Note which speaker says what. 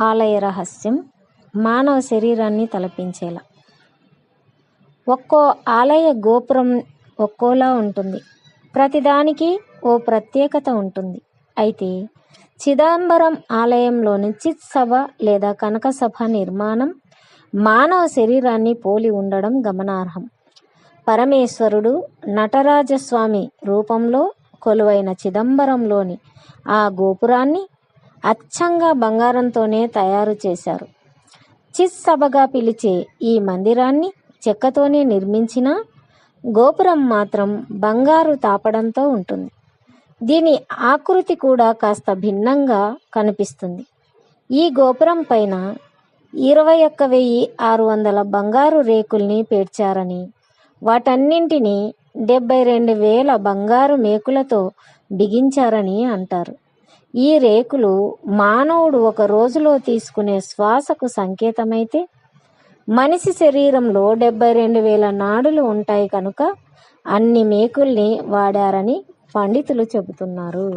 Speaker 1: ఆలయ రహస్యం మానవ శరీరాన్ని తలపించేలా. ఒక్కో ఆలయ గోపురం ఒక్కోలా ఉంటుంది. ప్రతిదానికి ఓ ప్రత్యేకత ఉంటుంది. అయితే చిదంబరం ఆలయంలోని చిత్ సభ లేదా కనకసభ నిర్మాణం మానవ శరీరాన్ని పోలి ఉండడం గమనార్హం. పరమేశ్వరుడు నటరాజస్వామి రూపంలో కొలువైన చిదంబరంలోని ఆ గోపురాన్ని అచ్చంగా బంగారంతోనే తయారు చేశారు. చిస్ సభగా పిలిచే ఈ మందిరాన్ని చెక్కతోనే నిర్మించిన గోపురం మాత్రం బంగారు తాపడంతో ఉంటుంది. దీని ఆకృతి కూడా కాస్త భిన్నంగా కనిపిస్తుంది. ఈ గోపురం పైన ఇరవై ఒక్క వెయ్యి ఆరు వందల బంగారు రేకుల్ని పేర్చారని వాటన్నింటినీ డెబ్బై రెండు వేల బంగారు మేకులతో బిగించారని అంటారు. ఈ రేకులు మానవుడు ఒక రోజులో తీసుకునే శ్వాసకు సంకేతమైతే మనిషి శరీరంలో డెబ్బై రెండు వేల నాడులు ఉంటాయి కనుక అన్ని మేకుల్ని వాడారని పండితులు చెబుతున్నారు.